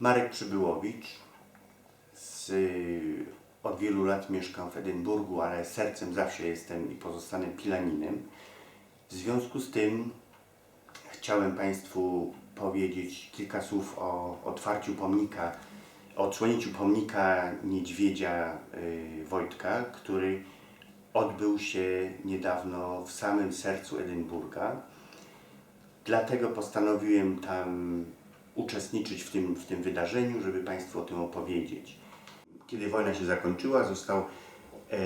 Marek Przybyłowicz. Z, od wielu lat mieszkam w Edynburgu, ale sercem zawsze jestem i pozostanę Pilaninem. W związku z tym chciałem Państwu powiedzieć kilka słów o otwarciu pomnika, o odsłonięciu pomnika niedźwiedzia y, Wojtka, który odbył się niedawno w samym sercu Edynburga. Dlatego postanowiłem tam uczestniczyć w tym, w tym wydarzeniu, żeby Państwu o tym opowiedzieć. Kiedy wojna się zakończyła, został, e,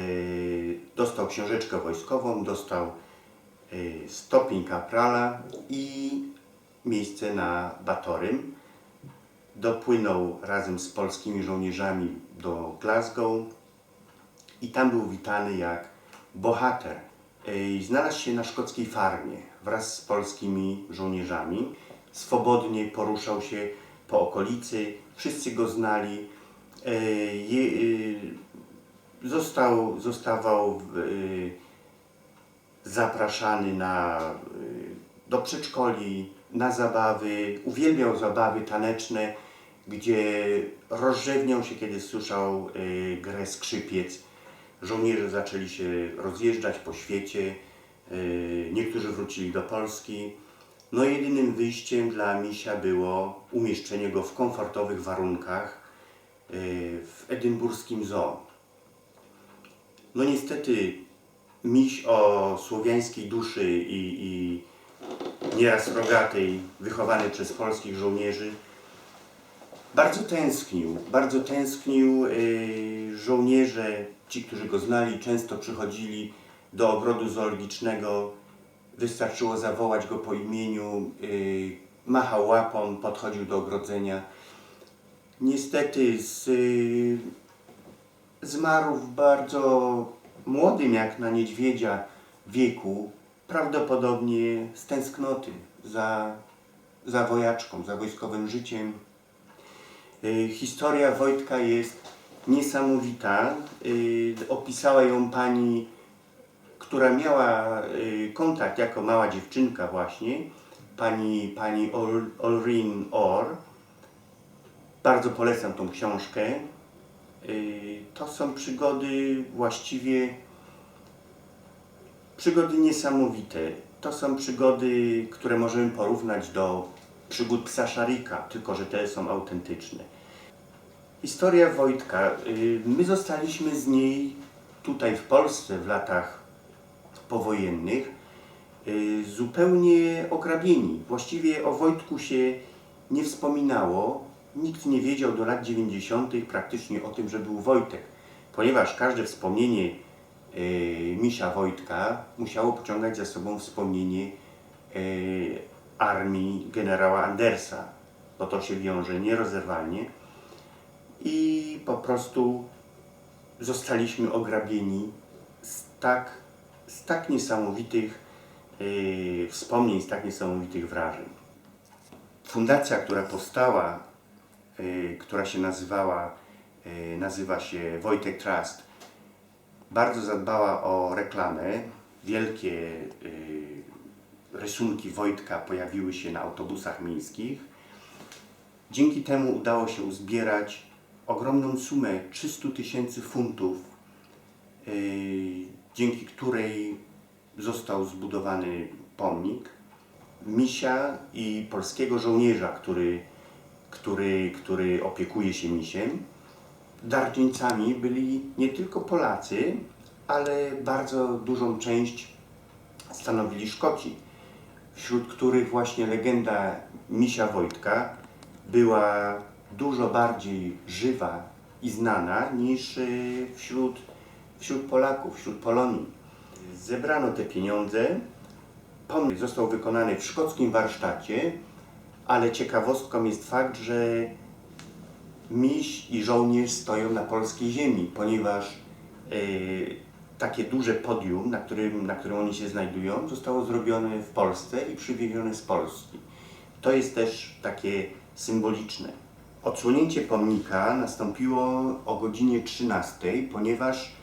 dostał książeczkę wojskową, dostał e, stopień kaprala i miejsce na Batorym. Dopłynął razem z polskimi żołnierzami do Glasgow i tam był witany jak bohater. Ej, Znalazł się na szkockiej farmie wraz z polskimi żołnierzami. Swobodnie poruszał się po okolicy, wszyscy go znali. Je- y, Został, zostawał y, zapraszany na, do przedszkoli, na zabawy. Uwielbiał zabawy taneczne, gdzie rozrzewniał się, kiedy słyszał grę skrzypiec. Żołnierze zaczęli się rozjeżdżać po świecie, niektórzy wrócili do Polski. No jedynym wyjściem dla misia było umieszczenie go w komfortowych warunkach y, w edynburskim zoo. No niestety miś o słowiańskiej duszy i, i nieraz rogatej, wychowany przez polskich żołnierzy, bardzo tęsknił, bardzo tęsknił. Yy, żołnierze, ci, którzy go znali, często przychodzili do ogrodu zoologicznego. Wystarczyło zawołać go po imieniu, yy, machał łapą, podchodził do ogrodzenia. Niestety z, yy, zmarł w bardzo młodym, jak na niedźwiedzia, wieku, prawdopodobnie z tęsknoty za, za wojaczką, za wojskowym życiem. Y, Historia Wojtka jest niesamowita. Y, Opisała ją pani, która miała y, kontakt jako mała dziewczynka właśnie, pani, pani Ol- Olrin Orr. Bardzo polecam tą książkę. Y, To są przygody właściwie przygody niesamowite. To są przygody, które możemy porównać do przygód psa Szarika, tylko że te są autentyczne. Historia Wojtka. y, My zostaliśmy z niej tutaj w Polsce w latach powojennych y, zupełnie ograbieni. Właściwie o Wojtku się nie wspominało. Nikt nie wiedział do lat 90. praktycznie o tym, że był Wojtek, ponieważ każde wspomnienie y, misia Wojtka musiało pociągać za sobą wspomnienie y, armii generała Andersa, bo to się wiąże nierozerwalnie i po prostu zostaliśmy ograbieni z tak, z tak niesamowitych yy, wspomnień, z tak niesamowitych wrażeń. Fundacja, która powstała, yy, która się nazywała, yy, nazywa się Wojtek Trust, bardzo zadbała o reklamę. Wielkie yy, rysunki Wojtka pojawiły się na autobusach miejskich. Dzięki temu udało się uzbierać ogromną sumę 300 tysięcy funtów, yy, dzięki której został zbudowany pomnik misia i polskiego żołnierza, który, który, który opiekuje się misiem. Darczyńcami byli nie tylko Polacy, ale bardzo dużą część stanowili Szkoci, wśród których właśnie legenda misia Wojtka była dużo bardziej żywa i znana niż y, wśród, wśród Polaków, wśród Polonii. Zebrano te pieniądze. Pomnik został wykonany w szkockim warsztacie, ale ciekawostką jest fakt, że miś i żołnierz stoją na polskiej ziemi, ponieważ y, takie duże podium, na którym, na którym oni się znajdują, zostało zrobione w Polsce i przywiezione z Polski. To jest też takie symboliczne. Odsłonięcie pomnika nastąpiło o godzinie 13, ponieważ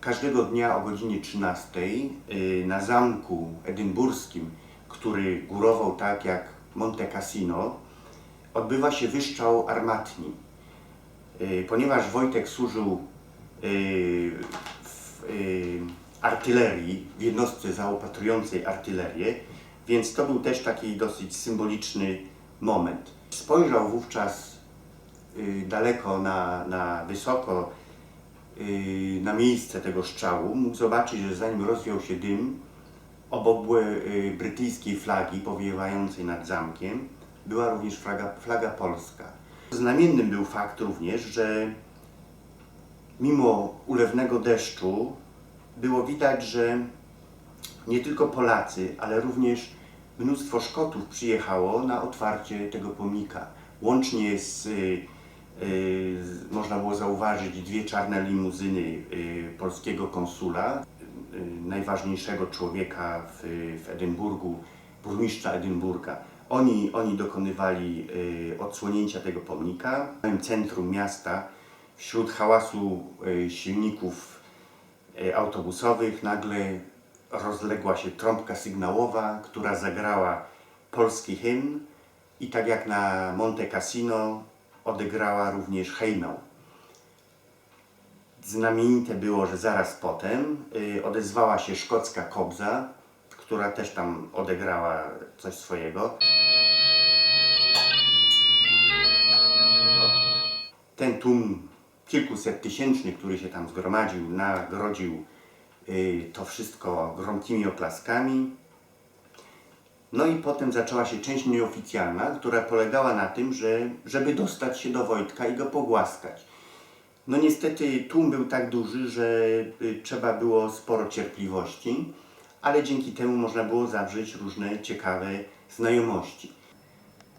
każdego dnia o godzinie 13 y, na zamku edynburskim, który górował tak jak Monte Cassino, odbywa się wyszczał armatni. Y, Ponieważ Wojtek służył y, w artylerii, w jednostce zaopatrującej artylerię, więc to był też taki dosyć symboliczny moment. Spojrzał wówczas daleko na, na wysoko na miejsce tego strzału, mógł zobaczyć, że zanim rozwiał się dym, obok y, brytyjskiej flagi powiewającej nad zamkiem była również flaga, flaga polska. Znamiennym był fakt również, że mimo ulewnego deszczu było widać, że nie tylko Polacy, ale również mnóstwo Szkotów przyjechało na otwarcie tego pomnika. Łącznie z, y, y, można było zauważyć dwie czarne limuzyny y, polskiego konsula, y, najważniejszego człowieka w, w Edynburgu, burmistrza Edynburga. Oni, oni dokonywali y, odsłonięcia tego pomnika. W samym centrum miasta, wśród hałasu y, silników y, autobusowych, nagle rozległa się trąbka sygnałowa, która zagrała polski hymn i tak jak na Monte Cassino odegrała również hejnał. Znamienite było, że zaraz potem y, odezwała się szkocka kobza, która też tam odegrała coś swojego. Ten tłum kilkuset tysięczny, który się tam zgromadził, nagrodził y, to wszystko gromkimi oklaskami. No i potem zaczęła się część nieoficjalna, która polegała na tym, że żeby dostać się do Wojtka i go pogłaskać. No niestety tłum był tak duży, że y, trzeba było sporo cierpliwości, ale dzięki temu można było zawrzeć różne ciekawe znajomości.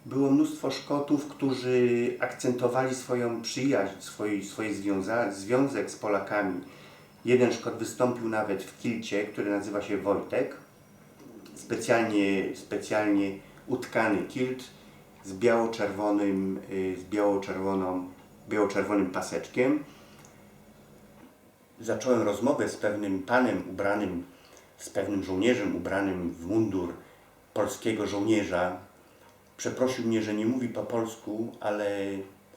Było mnóstwo Szkotów, którzy akcentowali swoją przyjaźń, swój, swoje związa, związek z Polakami. Jeden Szkot wystąpił nawet w kilcie, który nazywa się Wojtek. Specjalnie, specjalnie utkany kilt z biało-czerwonym, y, z biało-czerwoną, biało-czerwonym paseczkiem. Zacząłem rozmowę z pewnym panem ubranym, z pewnym żołnierzem ubranym w mundur polskiego żołnierza. Przeprosił mnie, że nie mówi po polsku, ale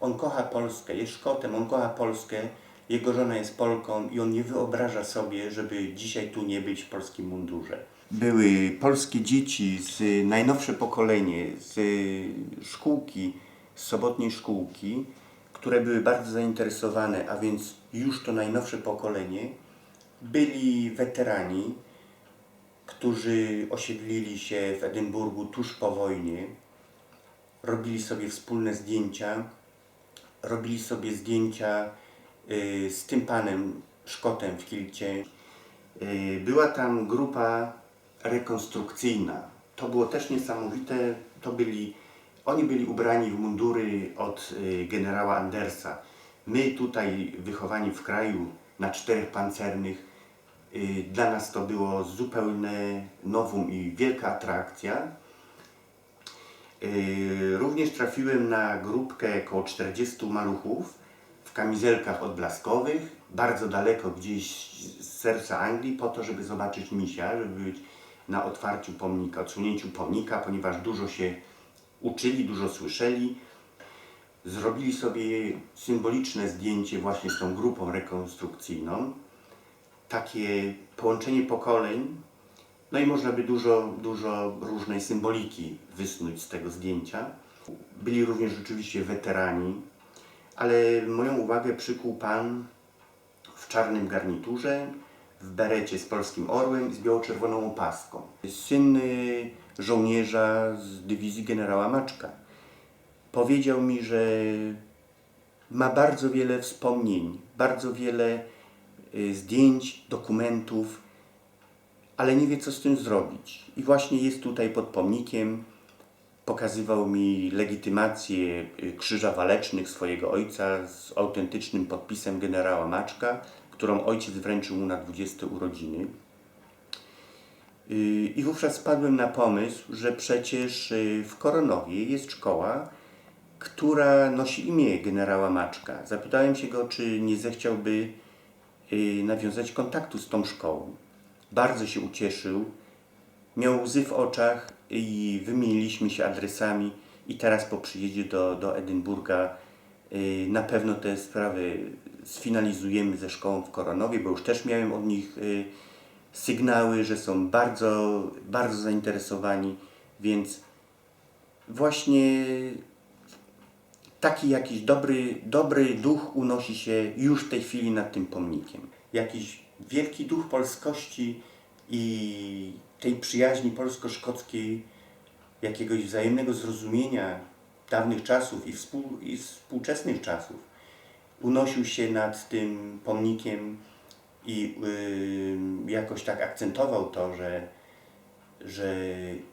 on kocha Polskę, jest Szkotem, on kocha Polskę, jego żona jest Polką i on nie wyobraża sobie, żeby dzisiaj tu nie być w polskim mundurze. Były polskie dzieci z najnowsze pokolenie, z szkółki, z sobotniej szkółki, które były bardzo zainteresowane, a więc już to najnowsze pokolenie, byli weterani, którzy osiedlili się w Edynburgu tuż po wojnie, robili sobie wspólne zdjęcia, robili sobie zdjęcia y, z tym panem Szkotem w kilcie. Y, Była tam grupa rekonstrukcyjna. To było też niesamowite. To byli, oni byli ubrani w mundury od y, generała Andersa. My tutaj, wychowani w kraju na czterech pancernych, y, dla nas to było zupełne nowum i wielka atrakcja. Yy, Również trafiłem na grupkę około 40 maluchów w kamizelkach odblaskowych, bardzo daleko gdzieś z serca Anglii, po to, żeby zobaczyć misia, żeby być na otwarciu pomnika, odsunięciu pomnika, ponieważ dużo się uczyli, dużo słyszeli. Zrobili sobie symboliczne zdjęcie właśnie z tą grupą rekonstrukcyjną. Takie połączenie pokoleń, no i można by dużo, dużo różnej symboliki wysnuć z tego zdjęcia. Byli również rzeczywiście weterani, ale moją uwagę przykuł pan w czarnym garniturze, w berecie z polskim orłem i z biało-czerwoną opaską. Syn y, żołnierza z dywizji generała Maczka. Powiedział mi, że ma bardzo wiele wspomnień, bardzo wiele y, zdjęć, dokumentów, ale nie wie, co z tym zrobić. I właśnie jest tutaj pod pomnikiem. Pokazywał mi legitymację y, Krzyża Walecznych swojego ojca z autentycznym podpisem generała Maczka, którą ojciec wręczył mu na 20 urodziny. Y, I wówczas spadłem na pomysł, że przecież y, w Koronowie jest szkoła, która nosi imię generała Maczka. Zapytałem się go, czy nie zechciałby y, nawiązać kontaktu z tą szkołą. Bardzo się ucieszył, miał łzy w oczach i wymieniliśmy się adresami i teraz po przyjeździe do, do Edynburga na pewno te sprawy sfinalizujemy ze szkołą w Koronowie, bo już też miałem od nich y, sygnały, że są bardzo, bardzo zainteresowani, więc właśnie taki jakiś dobry, dobry duch unosi się już w tej chwili nad tym pomnikiem. Jakiś wielki duch polskości i tej przyjaźni polsko-szkockiej, jakiegoś wzajemnego zrozumienia dawnych czasów i, współ, i współczesnych czasów unosił się nad tym pomnikiem i jakoś tak akcentował to, że, że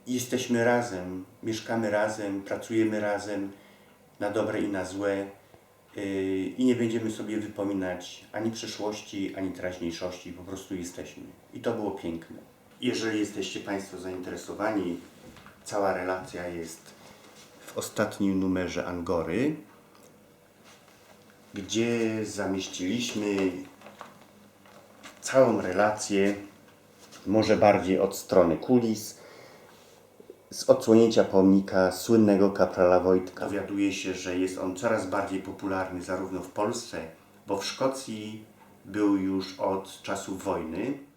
jesteśmy razem, mieszkamy razem, pracujemy razem na dobre i na złe yy, i nie będziemy sobie wypominać ani przeszłości, ani teraźniejszości, po prostu jesteśmy. I to było piękne. Jeżeli jesteście Państwo zainteresowani, cała relacja jest w ostatnim numerze Angory, gdzie zamieściliśmy całą relację, może bardziej od strony kulis, z odsłonięcia pomnika słynnego kaprala Wojtka. Dowiaduje się, że jest on coraz bardziej popularny zarówno w Polsce, bo w Szkocji był już od czasów wojny,